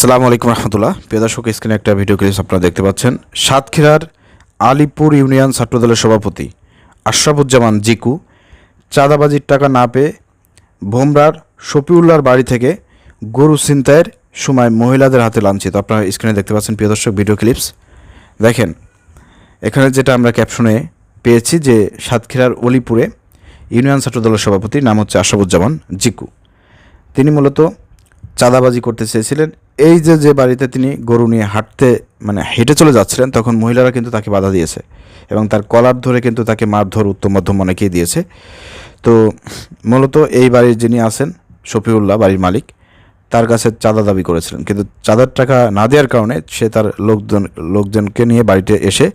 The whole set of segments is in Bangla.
আসসালামু আলাইকুম রহমতুল্লাহ। প্রিয় দর্শক স্ক্রিনে একটা ভিডিও ক্লিপস আপনারা দেখতে পাচ্ছেন। সাতক্ষীরার আলিপুর ইউনিয়ন ছাত্রদলের সভাপতি আশরাফুজ্জামান জিকু চাঁদাবাজির টাকা না পেয়ে ভোমরার শফিউল্লাহর বাড়ি থেকে গরু ছিনতাইয়ের সময় মহিলাদের হাতে লাঞ্ছিত। আপনারা স্ক্রিনে দেখতে পাচ্ছেন, প্রিয় দর্শক ভিডিও ক্লিপস দেখেন, এখানে যেটা আমরা ক্যাপশনে পেয়েছি যে সাতক্ষীরার অলিপুরে ইউনিয়ন ছাত্রদলের সভাপতি নাম হচ্ছে আশরাফুজ্জামান জিকু। তিনি মূলত চাঁদাবাজি করতে চেয়েছিলেন এই যে যে বাড়িতে তিনি গরু নিয়ে হাঁটতে মানে হেঁটে চলে যাচ্ছিলেন, তখন মহিলারা কিন্তু তাকে বাধা দিয়েছে এবং তার কলার ধরে কিন্তু তাকে মারধর, উত্তম মধ্যম অনেকেই দিয়েছে। তো মূলত এই বাড়ির যিনি আছেন, শফিউল্লাহ বাড়ির মালিক, তার কাছে চাঁদা দাবি করেছিলেন। কিন্তু চাঁদার টাকা না দেওয়ার কারণে সে তার লোকজন, লোকজনকে নিয়ে বাড়িতে এসে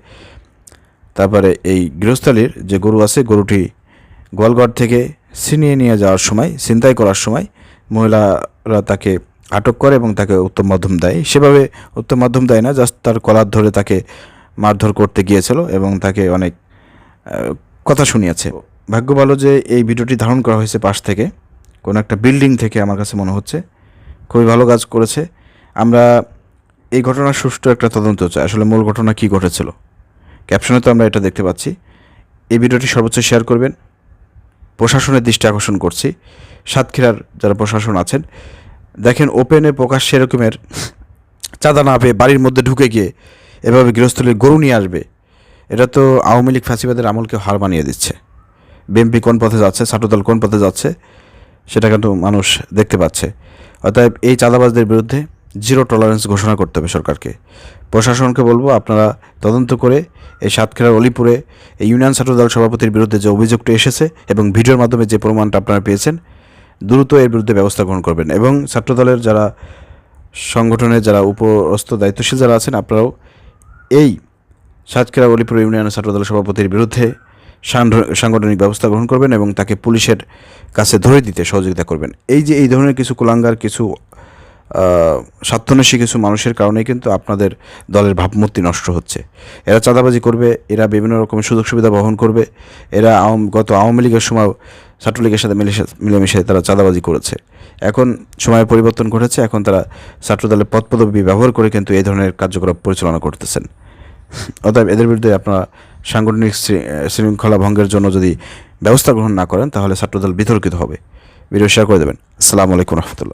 তারপরে এই গৃহস্থালির যে গরু আছে, গরুটি গোয়ালঘর থেকে ছিনিয়ে নিয়ে যাওয়ার সময়, ছিনতাই করার সময় মহিলারা তাকে আটক করে এবং তাকে উত্তম মাধ্যম দেয়। সেভাবে উত্তম মাধ্যম দেয় না জাস্ট তার কলার ধরে তাকে মারধর করতে গিয়েছিল এবং তাকে অনেক কথা শুনিয়েছে। ভাগ্য ভালো যে এই ভিডিওটি ধারণ করা হয়েছে পাশ থেকে। কোনো একটা বিল্ডিং থেকে আমার কাছে মনে হচ্ছে। খুবই ভালো কাজ করেছে। আমরা এই ঘটনার সুষ্ঠু একটা তদন্ত চাই। আসলে মূল ঘটনা কী ঘটেছিল? ক্যাপশনে তো আমরা এটা দেখতে পাচ্ছি। এই ভিডিওটি সর্বোচ্চ শেয়ার করবেন। প্রশাসনের দৃষ্টি আকর্ষণ করছি। সাতক্ষীরার যারা প্রশাসন আছেন দেখেন ওপেনে প্রকাশ্যে সেরকমের চাঁদা না পেয়ে বাড়ির মধ্যে ঢুকে গিয়ে এভাবে গৃহস্থলীর গরু নিয়ে আসবে, এটা তো আওয়ামী লীগ ফাঁসিবাদের আমলকে হার বানিয়ে দিচ্ছে। বিএনপি কোন পথে যাচ্ছে, ছাত্রদল কোন পথে যাচ্ছে, সেটা কিন্তু মানুষ দেখতে পাচ্ছে। অতএব এই চাঁদাবাজদের বিরুদ্ধে জিরো টলারেন্স ঘোষণা করতে হবে সরকারকে। প্রশাসনকে বলব, আপনারা তদন্ত করে এই সাতক্ষীরার অলিপুরে এই ইউনিয়ন ছাত্রদল সভাপতির বিরুদ্ধে যে অভিযোগটি এসেছে এবং ভিডিওর মাধ্যমে যে প্রমাণটা আপনারা পেয়েছেন দ্রুত এর বিরুদ্ধে ব্যবস্থা গ্রহণ করবেন। এবং ছাত্রদলের যারা সংগঠনের যারা উপরস্থ দায়িত্বশীল যারা আছেন, আপনারাও এই সাতক্ষীরা অলিপুর ইউনিয়নের ছাত্রদলের সভাপতির বিরুদ্ধে সাংগঠনিক ব্যবস্থা গ্রহণ করবেন এবং তাকে পুলিশের কাছে ধরে দিতে সহযোগিতা করবেন। এই যে এই ধরনের কিছু কুলাঙ্গার, কিছু স্বার্থন্বেষী কিছু মানুষের কারণেই কিন্তু আপনাদের দলের ভাবমূর্তি নষ্ট হচ্ছে। এরা চাঁদাবাজি করবে, এরা বিভিন্ন রকমের সুযোগ সুবিধা বহন করবে, এরা গত আওয়ামী লীগের সময় ছাত্রলীগের সাথে মিলে মিলেমিশে তারা চাঁদাবাজি করেছে। এখন সময়ের পরিবর্তন ঘটেছে, এখন তারা ছাত্রদলের পদ পদবি ব্যবহার করে কিন্তু এই ধরনের কার্যকলাপ পরিচালনা করতেছেন। অতএব এদের বিরুদ্ধে আপনারা সাংগঠনিক শৃঙ্খলা ভঙ্গের জন্য যদি ব্যবস্থা গ্রহণ না করেন, তাহলে ছাত্রদল বিতর্কিত হবে। ভিডিও শেয়ার করে দেবেন। আসসালামু আলাইকুম রহমতুল্লাহ।